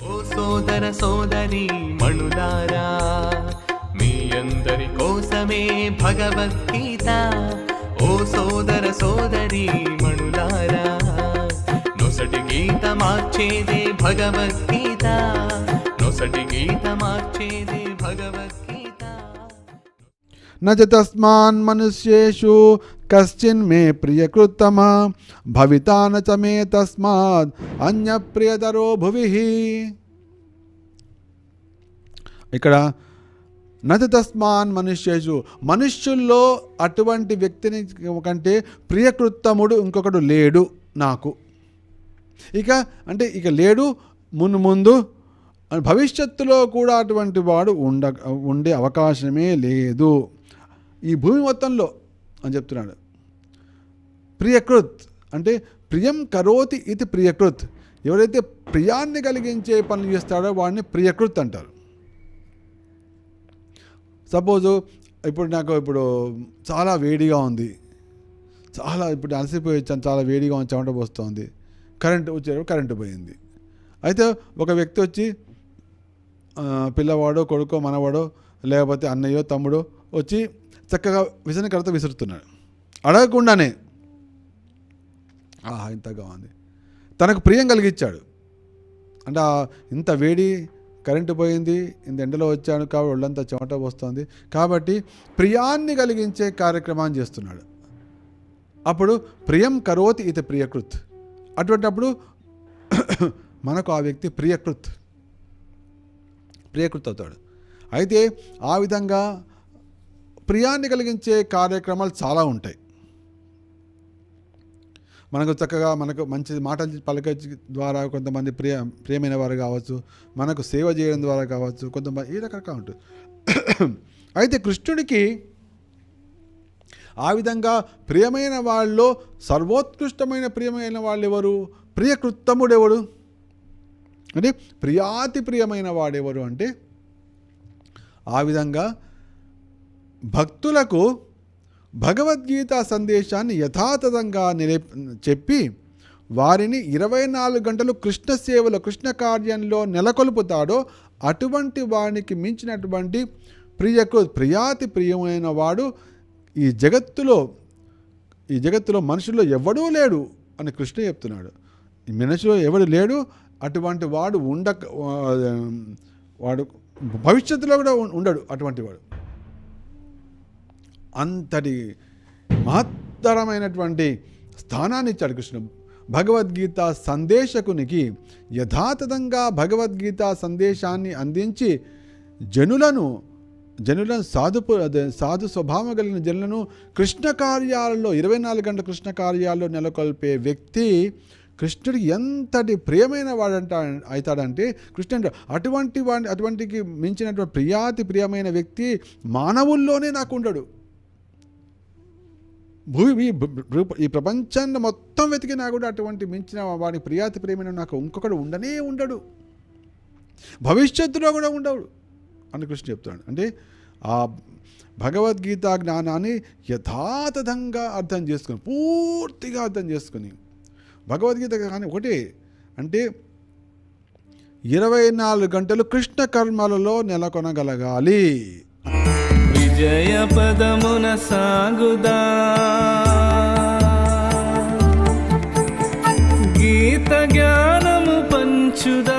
ఓ సోదర సోదరి మణులారా మీ అందరి కోసమే భగవద్గీత ఓ సోదర సోదరి మణులారా నొసటి గీత మార్చేదే భగవద్గీత నొసటి గీత మార్చేదే భగవద్గీత न च तस्मान् కశ్చిన్మే ప్రియకృత్తమ భవితాన చ మే తస్మాత్ అన్యప్రియతరో భువి ఇక్కడ నది తస్మాన్ మనుష్యు మనుష్యుల్లో అటువంటి వ్యక్తిని కంటే ప్రియకృత్తముడు ఇంకొకడు లేడు నాకు. ఇక అంటే ఇక లేడు మున్ ముందు భవిష్యత్తులో కూడా అటువంటి వాడు ఉండ ఉండే అవకాశమే లేదు. ఈ భూమి మొత్తంలో అని చెప్తున్నాడు. ప్రియకృత్ అంటే ప్రియం కరోతి ఇది ప్రియకృత్. ఎవరైతే ప్రియాన్ని కలిగించే పనులు చేస్తాడో వాడిని ప్రియకృత్ అంటారు. సపోజు ఇప్పుడు నాకు ఇప్పుడు చాలా వేడిగా ఉంది. చాలా ఇప్పుడు అలసిపోయి వచ్చాను చాలా వేడిగా ఉంది చెమట పోస్తుంది. కరెంటు వచ్చేటప్పుడు కరెంటు పోయింది. అయితే ఒక వ్యక్తి వచ్చి పిల్లవాడో కొడుకో మనవాడో లేకపోతే అన్నయ్యో తమ్ముడో వచ్చి చక్కగా విసనకర్త విసురుతున్నాడు. అడగకుండానే ఆహా ఇంతగా ఉంది. తనకు ప్రియం కలిగించాడు. అంటే ఇంత వేడి కరెంటు పోయింది ఇంత ఎండలో వచ్చాను కాబట్టి ఒళ్ళంతా చెమట పోస్తుంది కాబట్టి ప్రియాన్ని కలిగించే కార్యక్రమాన్ని చేస్తున్నాడు. అప్పుడు ప్రియం కరోతి ఇది ప్రియకృత్. అటువంటప్పుడు మనకు ఆ వ్యక్తి ప్రియకృత్. ప్రియకృత్ అవుతాడు. అయితే ఆ విధంగా ప్రియాన్ని కలిగించే కార్యక్రమాలు చాలా ఉంటాయి. మనకు చక్కగా మనకు మంచి మాటలు పలక ద్వారా కొంతమంది ప్రియ ప్రియమైన వారు కావచ్చు మనకు సేవ చేయడం ద్వారా కావచ్చు కొంతమంది ఈ రకరకాల ఉంటుంది. అయితే కృష్ణుడికి ఆ విధంగా ప్రియమైన వాళ్ళలో సర్వోత్కృష్టమైన ప్రియమైన వాళ్ళు ఎవరు ప్రియకృత్తముడు ఎవడు అంటే ప్రియాతి ప్రియమైన వాడెవరు అంటే ఆ విధంగా భక్తులకు భగవద్గీత సందేశాన్ని యథాతథంగా నిలే చెప్పి వారిని ఇరవై నాలుగు గంటలు కృష్ణ సేవలో కృష్ణ కార్యంలో నెలకొల్పుతాడో అటువంటి వానికి మించినటువంటి ప్రియకు ప్రియాతి ప్రియమైన వాడు ఈ జగత్తులో ఈ జగత్తులో మనుషుల్లో ఎవడూ లేడు అని కృష్ణ చెప్తున్నాడు. ఈ మనిషిలో ఎవడు లేడు అటువంటి వాడు ఉండ వాడు భవిష్యత్తులో కూడా ఉండడు అటువంటి వాడు. అంతటి మహత్తరమైనటువంటి స్థానాన్ని ఇచ్చాడు కృష్ణుడు. భగవద్గీత సందేశకునికి యథాతథంగా భగవద్గీత సందేశాన్ని అందించి జనులను జనులను సాధుపు సాధు స్వభావం కలిగిన జనులను కృష్ణ కార్యాలలో ఇరవై నాలుగు గంటల కృష్ణ కార్యాల్లో నెలకొల్పే వ్యక్తి కృష్ణుడికి ఎంతటి ప్రియమైన వాడంట అవుతాడంటే కృష్ణుడు అటువంటి వాడి అటువంటికి మించినటువంటి ప్రియాతి ప్రియమైన వ్యక్తి మానవుల్లోనే నాకు ఉండడు. భూమి ఈ ప్రపంచాన్ని మొత్తం వెతికినా కూడా అటువంటి మించిన వాడి ప్రియాతి ప్రేమను నాకు ఇంకొకడు ఉండనే ఉండడు. భవిష్యత్తులో కూడా ఉండడు అని కృష్ణ చెప్తున్నాడు. అంటే ఆ భగవద్గీత జ్ఞానాన్ని యథాతథంగా అర్థం చేసుకుని పూర్తిగా అర్థం చేసుకుని భగవద్గీత కానీ ఒకటే అంటే ఇరవై నాలుగు గంటలు కృష్ణ కర్మలలో నెలకొనగలగాలి. విజయ పదమున సాగుదా. గీత జ్ఞానము పంచుదా.